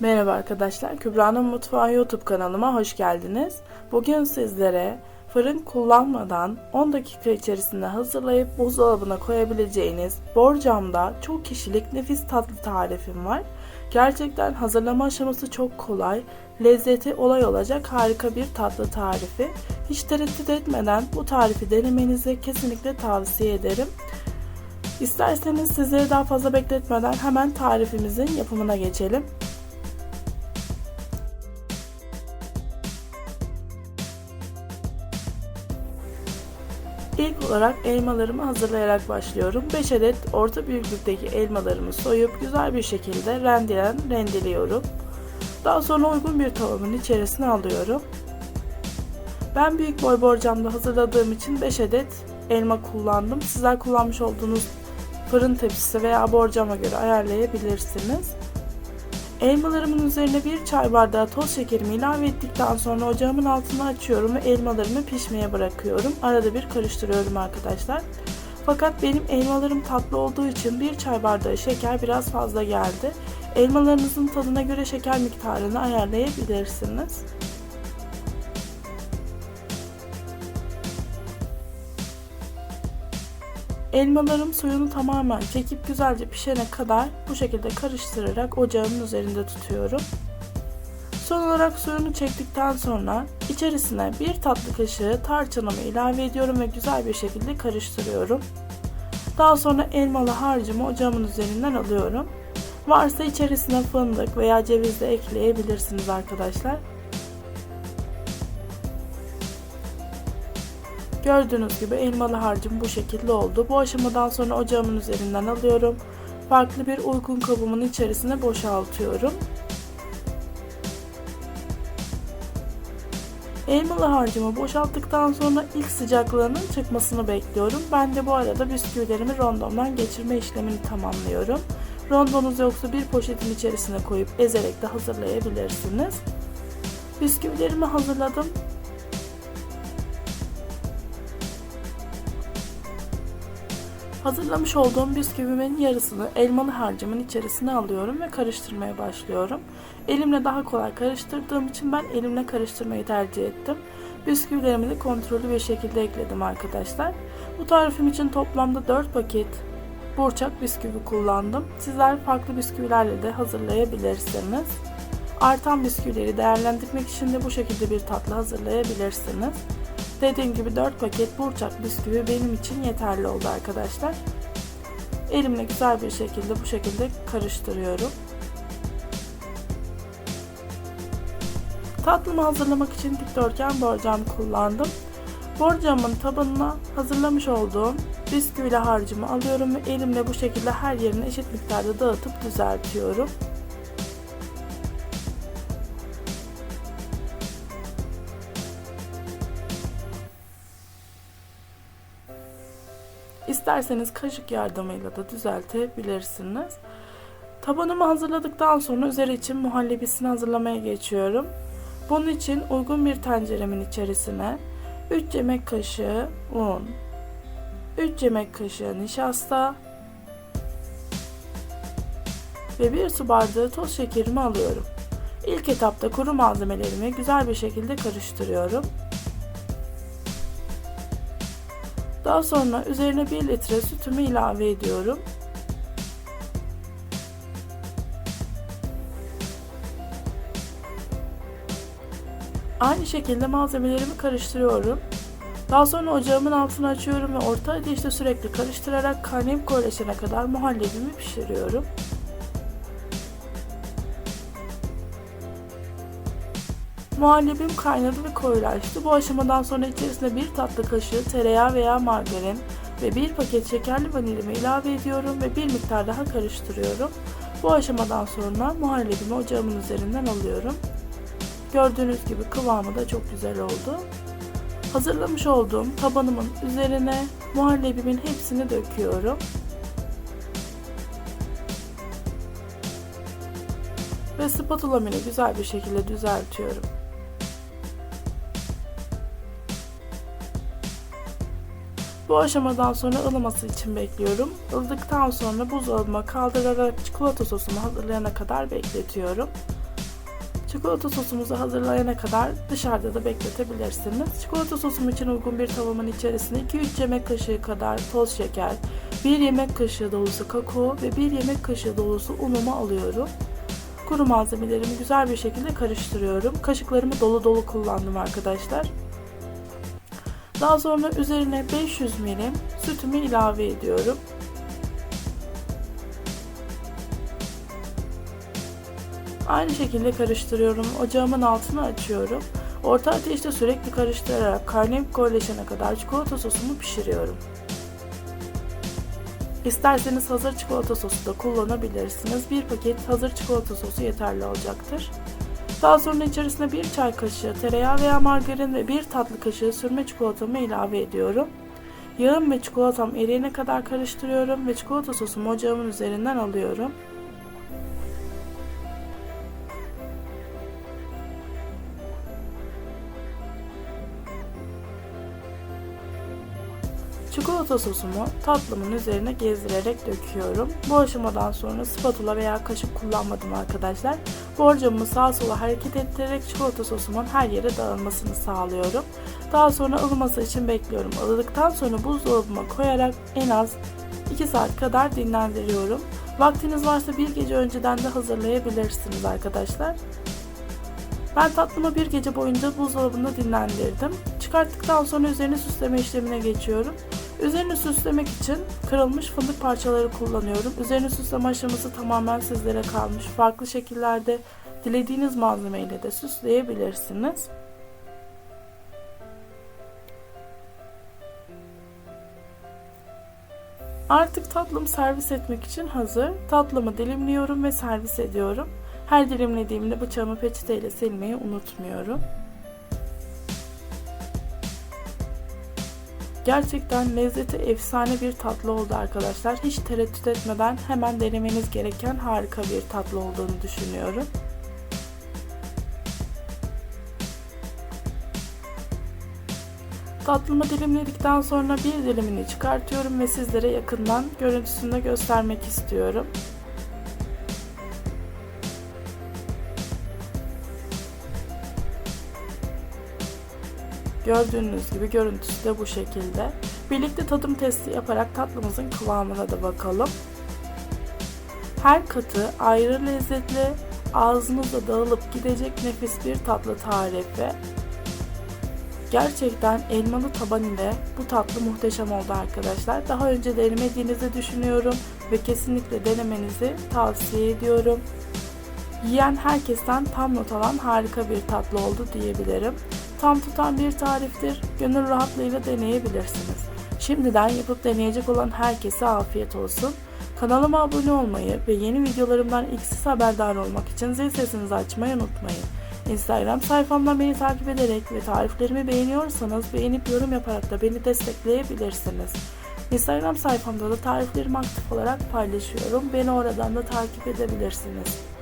Merhaba arkadaşlar, Kübra'nın Mutfağı YouTube kanalıma hoş geldiniz. Bugün sizlere fırın kullanmadan 10 dakika içerisinde hazırlayıp buzdolabına koyabileceğiniz borcamda çok kişilik nefis tatlı tarifim var. Gerçekten hazırlama aşaması çok kolay, lezzeti olay olacak harika bir tatlı tarifi. Hiç tereddüt etmeden bu tarifi denemenizi kesinlikle tavsiye ederim. İsterseniz sizleri daha fazla bekletmeden hemen tarifimizin yapımına geçelim. İlk olarak elmalarımı hazırlayarak başlıyorum. 5 adet orta büyüklükteki elmalarımı soyup güzel bir şekilde rendelen rendeliyorum. Daha sonra uygun bir tavamın içerisine alıyorum. Ben büyük boy borcamda hazırladığım için 5 adet elma kullandım. Sizler kullanmış olduğunuz fırın tepsisi veya borcama göre ayarlayabilirsiniz. Elmalarımın üzerine bir çay bardağı toz şekerimi ilave ettikten sonra ocağımın altını açıyorum ve elmalarımı pişmeye bırakıyorum. Arada bir karıştırıyorum arkadaşlar. Fakat benim elmalarım tatlı olduğu için bir çay bardağı şeker biraz fazla geldi. Elmalarınızın tadına göre şeker miktarını ayarlayabilirsiniz. Elmalarım suyunu tamamen çekip güzelce pişene kadar bu şekilde karıştırarak ocağımın üzerinde tutuyorum. Son olarak suyunu çektikten sonra içerisine bir tatlı kaşığı tarçınımı ilave ediyorum ve güzel bir şekilde karıştırıyorum. Daha sonra elmalı harcımı ocağımın üzerinden alıyorum. Varsa içerisine fındık veya ceviz de ekleyebilirsiniz arkadaşlar. Gördüğünüz gibi elmalı harcım bu şekilde oldu. Bu aşamadan sonra ocağımın üzerinden alıyorum. Farklı bir uygun kabımın içerisine boşaltıyorum. Elmalı harcımı boşalttıktan sonra ilk sıcaklığının çıkmasını bekliyorum. Ben de bu arada bisküvilerimi rondomdan geçirme işlemini tamamlıyorum. Rondonuz yoksa bir poşetin içerisine koyup ezerek de hazırlayabilirsiniz. Bisküvilerimi hazırladım. Hazırlamış olduğum bisküvimin yarısını elmalı harcımın içerisine alıyorum ve karıştırmaya başlıyorum. Elimle daha kolay karıştırdığım için ben elimle karıştırmayı tercih ettim. Bisküvilerimi de kontrollü bir şekilde ekledim arkadaşlar. Bu tarifim için toplamda 4 paket burçak bisküvi kullandım. Sizler farklı bisküvilerle de hazırlayabilirsiniz. Artan bisküvileri değerlendirmek için de bu şekilde bir tatlı hazırlayabilirsiniz. Dediğim gibi 4 paket burçak bisküvi benim için yeterli oldu arkadaşlar. Elimle güzel bir şekilde bu şekilde karıştırıyorum. Tatlımı hazırlamak için dikdörtgen borcam kullandım. Borcamın tabanına hazırlamış olduğum bisküvili harcımı alıyorum ve elimle bu şekilde her yerine eşit miktarda dağıtıp düzeltiyorum. İsterseniz kaşık yardımıyla da düzeltebilirsiniz. Tabanımı hazırladıktan sonra üzeri için muhallebisini hazırlamaya geçiyorum. Bunun için uygun bir tenceremin içerisine 3 yemek kaşığı un, 3 yemek kaşığı nişasta ve 1 su bardağı toz şekerimi alıyorum. İlk etapta kuru malzemelerimi güzel bir şekilde karıştırıyorum. Daha sonra üzerine 1 litre sütümü ilave ediyorum. Aynı şekilde malzemelerimi karıştırıyorum. Daha sonra ocağımın altını açıyorum ve orta ateşte sürekli karıştırarak kaynayıp koyulaşana kadar muhallebimi pişiriyorum. Muhallebim kaynadı ve koyulaştı. Bu aşamadan sonra içerisine bir tatlı kaşığı tereyağı veya margarin ve bir paket şekerli vanilimi ilave ediyorum ve bir miktar daha karıştırıyorum. Bu aşamadan sonra muhallebimi ocağımın üzerinden alıyorum. Gördüğünüz gibi kıvamı da çok güzel oldu. Hazırlamış olduğum tabanımın üzerine muhallebimin hepsini döküyorum. Ve spatula ile güzel bir şekilde düzeltiyorum. Bu aşamadan sonra ılıması için bekliyorum. Ilıdıktan sonra buzdolabıma kaldırarak çikolata sosumu hazırlayana kadar bekletiyorum. Çikolata sosumuzu hazırlayana kadar dışarıda da bekletebilirsiniz. Çikolata sosum için uygun bir tavamın içerisine 2-3 yemek kaşığı kadar toz şeker, 1 yemek kaşığı dolusu kakao ve 1 yemek kaşığı dolusu unumu alıyorum. Kuru malzemelerimi güzel bir şekilde karıştırıyorum. Kaşıklarımı dolu dolu kullandım arkadaşlar. Daha sonra üzerine 500 milim sütümü ilave ediyorum. Aynı şekilde karıştırıyorum. Ocağımın altını açıyorum. Orta ateşte sürekli karıştırarak karnıyarık koyuleşene kadar çikolata sosumu pişiriyorum. İsterseniz hazır çikolata sosu da kullanabilirsiniz. Bir paket hazır çikolata sosu yeterli olacaktır. Daha sonra içerisine bir çay kaşığı tereyağı veya margarin ve bir tatlı kaşığı sürme çikolatamı ilave ediyorum. Yağım ve çikolatam eriyene kadar karıştırıyorum ve çikolata sosumu ocağımın üzerinden alıyorum. Çikolata sosumu tatlımın üzerine gezdirerek döküyorum. Bu aşamadan sonra spatula veya kaşık kullanmadım arkadaşlar. Borcamımı sağa sola hareket ettirerek çikolata sosumun her yere dağılmasını sağlıyorum. Daha sonra ılıması için bekliyorum. Ilıdıktan sonra buzdolabıma koyarak en az 2 saat kadar dinlendiriyorum. Vaktiniz varsa bir gece önceden de hazırlayabilirsiniz arkadaşlar. Ben tatlımı bir gece boyunca buzdolabında dinlendirdim. Çıkarttıktan sonra üzerine süsleme işlemine geçiyorum. Üzerini süslemek için kırılmış fındık parçaları kullanıyorum. Üzerini süsleme aşaması tamamen sizlere kalmış. Farklı şekillerde dilediğiniz malzemeyle de süsleyebilirsiniz. Artık tatlım servis etmek için hazır. Tatlımı dilimliyorum ve servis ediyorum. Her dilimlediğimde bıçağımı peçeteyle silmeyi unutmuyorum. Gerçekten lezzeti efsane bir tatlı oldu arkadaşlar. Hiç tereddüt etmeden hemen denemeniz gereken harika bir tatlı olduğunu düşünüyorum. Tatlımı dilimledikten sonra bir dilimini çıkartıyorum ve sizlere yakından görüntüsünü de göstermek istiyorum. Gördüğünüz gibi görüntüsü de bu şekilde. Birlikte tadım testi yaparak tatlımızın kıvamına da bakalım. Her katı ayrı lezzetli, ağzınızda dağılıp gidecek nefis bir tatlı tarifi. Gerçekten elmalı taban ile bu tatlı muhteşem oldu arkadaşlar. Daha önce denemediğinizi düşünüyorum ve kesinlikle denemenizi tavsiye ediyorum. Yiyen herkesten tam not alan harika bir tatlı oldu diyebilirim. Tam tutan bir tariftir. Gönül rahatlığıyla deneyebilirsiniz. Şimdiden yapıp deneyecek olan herkese afiyet olsun. Kanalıma abone olmayı ve yeni videolarımdan ilk siz haberdar olmak için zil sesinizi açmayı unutmayın. Instagram sayfamdan beni takip ederek ve tariflerimi beğeniyorsanız beğenip yorum yaparak da beni destekleyebilirsiniz. Instagram sayfamda da tariflerimi aktif olarak paylaşıyorum. Beni oradan da takip edebilirsiniz.